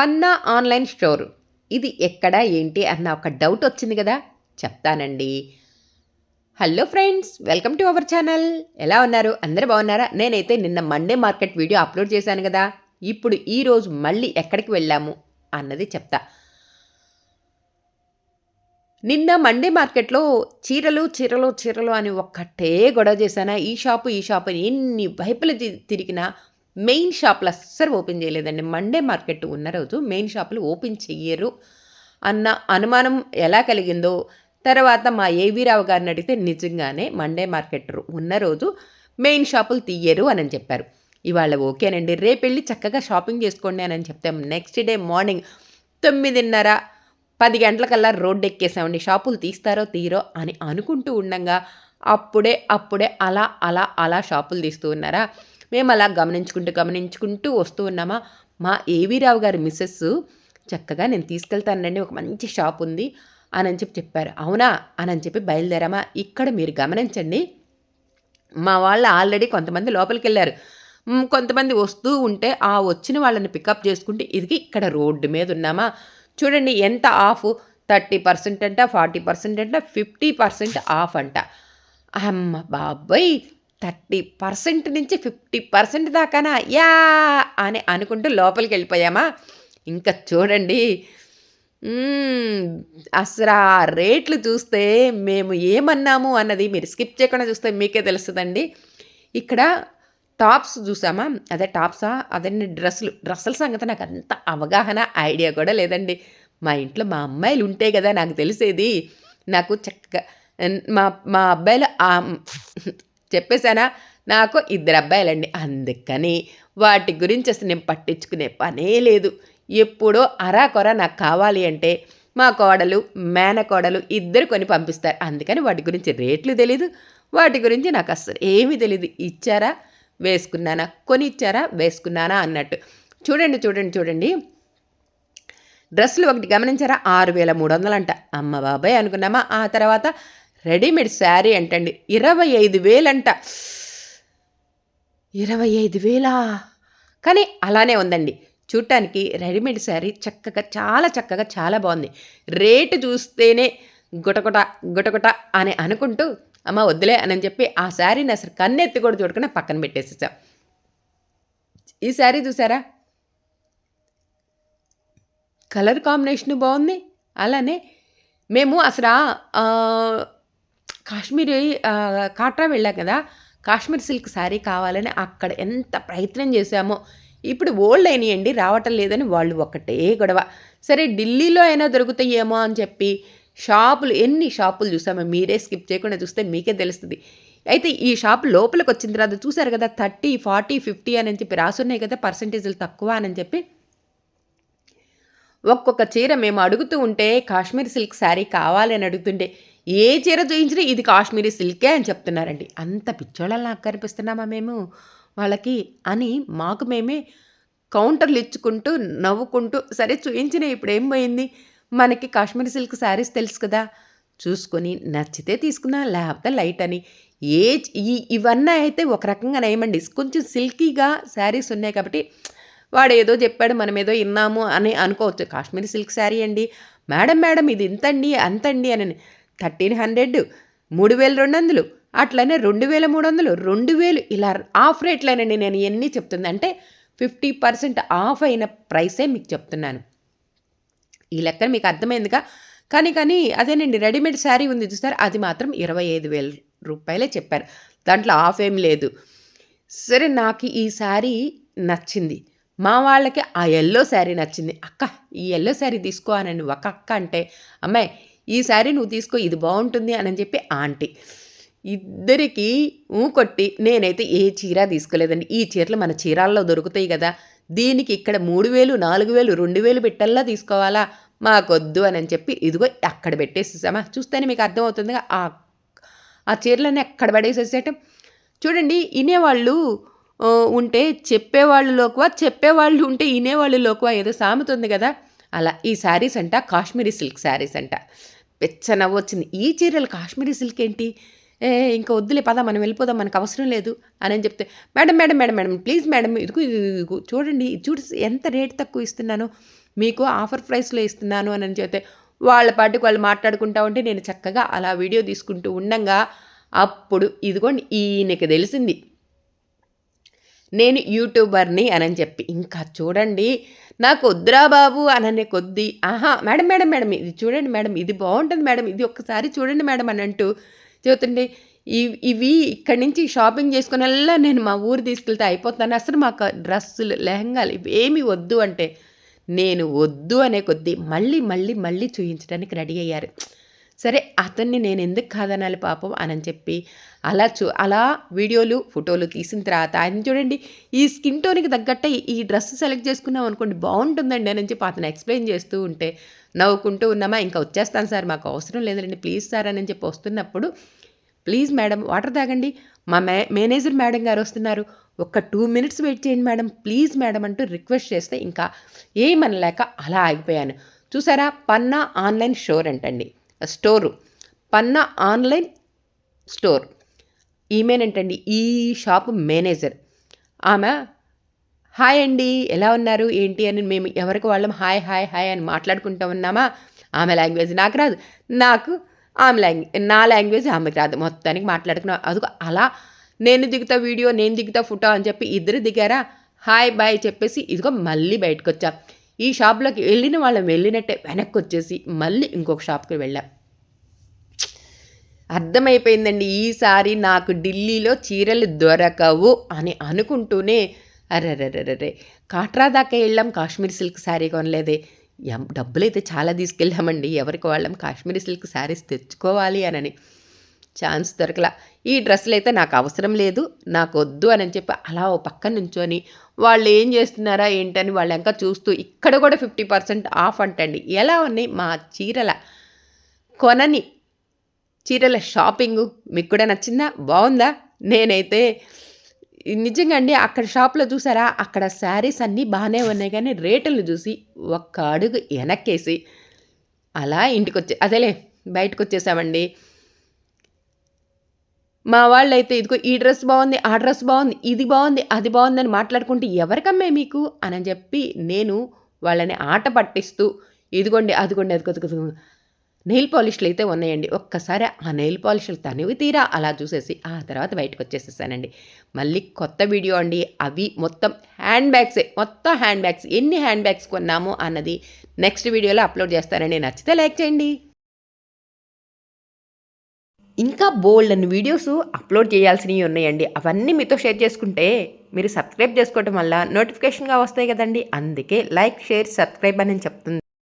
పన్నా online store. ఇది ఎక్కడ ఏంటి అన్న ఒక డౌట్ వచ్చింది కదా? చెప్తానండి. Hello friends welcome to our channel. ఎలా ఉన్నారు? అందరు బాగున్నారా? నేనైతే నిన్న మండే మార్కెట్ వీడియో అప్లోడ్ చేశాను కదా. ఇప్పుడు ఈరోజు మళ్ళీ ఎక్కడికి వెళ్ళాము అన్నది చెప్తా. నిన్న మండే మార్కెట్లో చీరలు చీరలు చీరలు అని ఒక్కటే గొడవ చేశానా? ఈ షాపు ఈ షాపు అని ఎన్ని వైపులు తిరిగినా మెయిన్ షాపులు అస్సలు ఓపెన్ చేయలేదండి. మండే మార్కెట్ ఉన్న రోజు మెయిన్ షాపులు ఓపెన్ చెయ్యరు అన్న అనుమానం ఎలా కలిగిందో తర్వాత మా ఏవి రావు గారిని అడిగితే నిజంగానే మండే మార్కెట్ ఉన్న రోజు మెయిన్ షాపులు తీయరు అని చెప్పారు. ఇవాళ ఓకేనండి. రేపు వెళ్ళి చక్కగా షాపింగ్ చేసుకోండి అని చెప్తాం నెక్స్ట్ డే మార్నింగ్ తొమ్మిదిన్నర పది గంటలకల్లా రోడ్డు ఎక్కేసామండి. షాపులు తీస్తారో తీరో అని అనుకుంటూ ఉండంగా అప్పుడే అప్పుడే అలా అలా అలా షాపులు తీస్తూ ఉన్నారా? మేము అలా గమనించుకుంటూ గమనించుకుంటూ వస్తూ ఉన్నామా? మా ఏవీ రావు గారి మిస్సెస్ చక్కగా నేను తీసుకెళ్తానండి ఒక మంచి షాప్ ఉంది అని చెప్పి చెప్పారు. అవునా? అని అని చెప్పి బయలుదేరామా? ఇక్కడ మీరు గమనించండి. మా వాళ్ళు ఆల్రెడీ కొంతమంది లోపలికి వెళ్ళారు కొంతమంది వస్తూ ఉంటే ఆ వచ్చిన వాళ్ళని పికప్ చేసుకుంటే ఇది ఇక్కడ రోడ్డు మీద ఉన్నామా? చూడండి ఎంత ఆఫ్ థర్టీ పర్సెంట్ అంట ఫార్టీ పర్సెంట్ అంట ఫిఫ్టీ పర్సెంట్ ఆఫ్ అంట. అమ్మ బాబాయ్! థర్టీ పర్సెంట్ నుంచి ఫిఫ్టీ పర్సెంట్ దాకానా? యా! అని అనుకుంటూ లోపలికి వెళ్ళిపోయామా? ఇంకా చూడండి. అసలు ఆ రేట్లు చూస్తే మేము ఏమన్నాము అన్నది మీరు స్కిప్ చేయకుండా చూస్తే మీకే తెలుస్తుందండి. ఇక్కడ టాప్స్ చూసామా? అదే టాప్సా? అదండి డ్రెస్సులు? డ్రెస్సుల సంగతి నాకు అంత అవగాహన ఐడియా కూడా లేదండి. మా ఇంట్లో మా అమ్మాయిలు ఉంటే కదా నాకు తెలిసేది. నాకు చక్కగా మా మా అబ్బాయిలు చెప్పేశానా? నాకు ఇద్దరు అబ్బాయిలండి. అందుకని వాటి గురించి అసలు నేను పట్టించుకునే పనే లేదు. ఎప్పుడో అరాకొర నాకు కావాలి అంటే మా కోడలు మేనకోడలు ఇద్దరు కొని పంపిస్తారు. అందుకని వాటి గురించి రేట్లు తెలీదు. వాటి గురించి నాకు అస్సలు ఏమీ తెలీదు. ఇచ్చారా? వేసుకున్నానా? కొని ఇచ్చారా వేసుకున్నానా? అన్నట్టు. చూడండి చూడండి చూడండి. డ్రెస్సులు ఒకటి గమనించారా? ఆరు వేల మూడు వందలంట. అమ్మ బాబాయ్ అనుకున్నామా? ఆ తర్వాత రెడీమేడ్ శారీ అంటండి. ఇరవై ఐదు వేలంట. ఇరవై ఐదు వేలా? కానీ అలానే ఉందండి. చూడటానికి రెడీమేడ్ శారీ చక్కగా చాలా చక్కగా చాలా బాగుంది. రేటు చూస్తేనే గుటగుట గుటగుట అని అనుకుంటూ అమ్మ వద్దులే అని చెప్పి ఆ శారీని అసలు కన్నెత్తి కూడా చూడకుండా పక్కన పెట్టేసేసాం. ఈ శారీ చూసారా? కలర్ కాంబినేషన్ బాగుంది. అలానే మేము అసలు కాశ్మీరీ కాట్రా వెళ్ళాం కదా. కాశ్మీర్ సిల్క్ శారీ కావాలని అక్కడ ఎంత ప్రయత్నం చేశామో. ఇప్పుడు ఓల్డ్ అయినాయండి రావటం లేదని వాళ్ళు ఒకటే గొడవ. సరే ఢిల్లీలో అయినా దొరుకుతాయేమో అని చెప్పి షాపులు ఎన్ని షాపులు చూసామో మీరే స్కిప్ చేయకుండా చూస్తే మీకే తెలుస్తుంది. అయితే ఈ షాప్ లోపలికి వచ్చిన తర్వాత చూసారు కదా థర్టీ ఫార్టీ ఫిఫ్టీ అని చెప్పి రాసున్నాయి కదా పర్సంటేజ్లు తక్కువ అని చెప్పి. ఒక్కొక్క చీర మేము అడుగుతూ ఉంటే కాశ్మీర్ సిల్క్ శారీ కావాలి అని అడుగుతుంటే ఏ చీర చూయించినా ఇది కాశ్మీరీ సిల్కే అని చెప్తున్నారండి. అంత పిచ్చోళ్ళలా కనిపిస్తున్నామా మేము? వాళ్ళకి అని మాకు మేమే కౌంటర్లు ఇచ్చుకుంటూ నవ్వుకుంటూ సరే చూయించిన ఇప్పుడు ఏం పోయింది? మనకి కాశ్మీరీ సిల్క్ శారీస్ తెలుసు కదా. చూసుకొని నచ్చితే తీసుకున్నా లేకపోతే లైట్ అని. ఏ ఇవన్నీ అయితే ఒక రకంగా నయమండి. కొంచెం సిల్కీగా శారీస్ ఉన్నాయి కాబట్టి వాడు ఏదో చెప్పాడు మనం ఏదో విన్నాము అని అనుకోవచ్చు. కాశ్మీరీ సిల్క్ శారీ అండి. మేడం మేడం ఇది ఇంతండి అంతండి అని థర్టీన్ హండ్రెడ్ మూడు వేల రెండు వందలు అట్లనే రెండు వేల మూడు వందలు రెండు వేలు ఇలా ఆఫ్ రేట్లేనండి నేను ఎన్ని చెప్తుంది అంటే ఫిఫ్టీ పర్సెంట్ ఆఫ్ అయిన ప్రైసే మీకు చెప్తున్నాను. ఈ లెక్కన మీకు అర్థమైందిగా? కానీ కానీ అదేనండి రెడీమేడ్ శారీ ఉంది చూస్తారు అది మాత్రం ఇరవై ఐదు వేల రూపాయలే చెప్పారు. దాంట్లో ఆఫ్ ఏం లేదు. సరే నాకు ఈ శారీ నచ్చింది. మా వాళ్ళకి ఆ ఎల్లో శారీ నచ్చింది. అక్క ఈ ఎల్లో శారీ తీసుకో అని ఒక అక్క అంటే అమ్మాయి ఈ శారీ నువ్వు తీసుకో ఇది బాగుంటుంది అని చెప్పి ఆంటీ ఇద్దరికి ఊ కొట్టి నేనైతే ఏ చీర తీసుకోలేదండి. ఈ చీరలు మన చీరాల్లో దొరుకుతాయి కదా దీనికి ఇక్కడ మూడు వేలు నాలుగు వేలు రెండు వేలు పెట్టల్లా తీసుకోవాలా? మాకొద్దు అని చెప్పి ఇదిగో అక్కడ పెట్టేసేసామా. చూస్తేనే మీకు అర్థమవుతుందిగా ఆ ఆ చీరలన్నీ ఎక్కడ పడేసేసేయటం. చూడండి వినేవాళ్ళు ఉంటే చెప్పేవాళ్ళు లోకువా చెప్పేవాళ్ళు ఉంటే వినేవాళ్ళు లోకువా ఏదో సామెత ఉంది కదా. అలా ఈ శారీస్ అంట కాశ్మీరీ సిల్క్ శారీస్ అంట. పెచ్చ నవ్వు వచ్చింది. ఈ చీరలు కాశ్మీరీ సిల్క్ ఏంటి? ఏ ఇంకా వద్దులే పద మనం వెళ్ళిపోదాం మనకు అవసరం లేదు అని అని చెప్తే madam madam madam madam please madam ఇదిగో ఇది చూడండి చూడు ఎంత రేట్ తక్కువ ఇస్తున్నాను? మీకు ఆఫర్ ప్రైస్లో ఇస్తున్నాను అని అని చెప్తే వాళ్ళ పాటికి వాళ్ళు మాట్లాడుకుంటా ఉంటే నేను చక్కగా అలా వీడియో తీసుకుంటూ ఉండంగా అప్పుడు ఇదిగోండి ఈయనకి తెలిసింది. నేను యూట్యూబర్ని అని చెప్పి ఇంకా చూడండి నాకు వద్దురా బాబు అననే కొద్దీ ఆహా మేడం మేడం మేడం ఇది చూడండి మేడం ఇది బాగుంటుంది మేడం ఇది ఒక్కసారి చూడండి మేడం అని అంటూ చెబుతుండే ఇవి ఇవి ఇక్కడి నుంచి షాపింగ్ చేసుకునేలా నేను మా ఊరు తీసుకెళ్తే అయిపోతాను. అసలు మాకు డ్రెస్సులు లెహంగాలు ఇవి ఏమి వద్దు అంటే నేను వద్దు అనే కొద్దీ మళ్ళీ మళ్ళీ మళ్ళీ చూయించడానికి రెడీ అయ్యారు. సరే అతన్ని నేను ఎందుకు కాదనాలి పాపం అని చెప్పి అలా చూ అలా వీడియోలు ఫోటోలు తీసిన తర్వాత ఆయన చూడండి ఈ స్కిన్ టోన్కి తగ్గట్టే ఈ డ్రెస్ సెలెక్ట్ చేసుకున్నాం అనుకోండి బాగుంటుందండి అని చెప్పి అతను ఎక్స్ప్లెయిన్ చేస్తూ ఉంటే నవ్వుకుంటూ ఉన్నామా? ఇంకా వచ్చేస్తాను సార్ మాకు అవసరం లేదండి ప్లీజ్ సార్ అని చెప్పి వస్తున్నప్పుడు ప్లీజ్ మేడం వాటర్ తాగండి మా మే మేనేజర్ మేడం గారు వస్తున్నారు ఒక్క టూ మినిట్స్ వెయిట్ చేయండి మేడం ప్లీజ్ మేడం అంటూ రిక్వెస్ట్ చేస్తే ఇంకా ఏమనలేక అలా ఆగిపోయాను. చూసారా? పన్నా ఆన్లైన్ షోర్ అంటండి స్టోరు పన్నా ఆన్లైన్ స్టోర్ ఈమెనేంటండి ఈ షాప్ మేనేజర్ ఆమె హాయ్ అండి ఎలా ఉన్నారు? ఏంటి? అని మేము ఎవరికి వాళ్ళం హాయ్ హాయ్ హాయ్ అని మాట్లాడుకుంటూ ఉన్నామా? ఆమె లాంగ్వేజ్ నాకు రాదు. నాకు ఆమె లాంగ్వేజ్ నా లాంగ్వేజ్ ఆమెకి రాదు. మొత్తానికి మాట్లాడుకున్నాం. అది అలా నేను దిగుతా వీడియో నేను దిగుతా ఫోటో అని చెప్పి ఇద్దరు దిగారా? హాయ్ బాయ్ చెప్పేసి ఇదిగో మళ్ళీ బయటకు వచ్చాం ఈ షాప్లోకి వెళ్ళిన వాళ్ళం వెళ్ళినట్టే వెనక్కి వచ్చేసి మళ్ళీ ఇంకొక షాప్కి వెళ్ళాం. అర్థమైపోయిందండి ఈసారి నాకు ఢిల్లీలో చీరలు దొరకవు అని అనుకుంటూనే అరెరెరెరే కాట్రా దాకా వెళ్ళాం కాశ్మీర్ సిల్క్ శారీ కొనలేదే. డబ్బులైతే చాలా తీసుకెళ్ళామండి. ఎవరికి వాళ్ళం కాశ్మీరీ సిల్క్ శారీస్ తెచ్చుకోవాలి అని. ఛాన్స్ దొరకలా. ఈ డ్రెస్సులు అయితే నాకు అవసరం లేదు నాకు వద్దు అని చెప్పి అలా ఓ పక్కన నుంచొని వాళ్ళు ఏం చేస్తున్నారా ఏంటని వాళ్ళు ఇంకా చూస్తూ ఇక్కడ కూడా ఫిఫ్టీ పర్సెంట్ ఆఫ్ అంటండి. ఎలా ఉన్నాయి? మా చీరల కొనని చీరల షాపింగు మీకు కూడా నచ్చిందా? బాగుందా? నేనైతే నిజంగా అండి అక్కడ షాప్లో చూసారా? అక్కడ శారీస్ అన్నీ బాగానే ఉన్నాయి కానీ రేటులు చూసి ఒక్క అడుగు వెనక్కేసి అలా ఇంటికి వచ్చే అదేలే బయటకు వచ్చేసామండి మా వాళ్ళైతే ఇదిగో ఈ డ్రెస్ బాగుంది ఆ డ్రెస్ బాగుంది ఇది బాగుంది అది బాగుందని మాట్లాడుకుంటే ఎవరికమ్మే మీకు? అని చెప్పి నేను వాళ్ళని ఆట పట్టిస్తూ ఇదిగోండి అదిగోండి అదిగో నెయిల్ పాలిష్లు అయితే ఉన్నాయండి. ఒక్కసారి ఆ నెయిల్ పాలిష్లు తనివి తీరా అలా చూసేసి ఆ తర్వాత బయటకు వచ్చేసేసానండి. మళ్ళీ కొత్త వీడియో అండి. అవి మొత్తం హ్యాండ్ బ్యాగ్సే మొత్తం హ్యాండ్ బ్యాగ్స్ ఎన్ని హ్యాండ్ బ్యాగ్స్ కొన్నాము అన్నది నెక్స్ట్ వీడియోలో అప్లోడ్ చేస్తానండి నచ్చితే లైక్ చేయండి. ఇంకా బోల్డ్ అని వీడియోస్ అప్లోడ్ చేయాల్సినవి ఉన్నాయండి. అవన్నీ మీతో షేర్ చేసుకుంటే మీరు సబ్స్క్రైబ్ చేసుకోవటం వల్ల నోటిఫికేషన్గా వస్తాయి కదండి. అందుకే లైక్ షేర్ సబ్స్క్రైబ్ అని చెప్తుంది.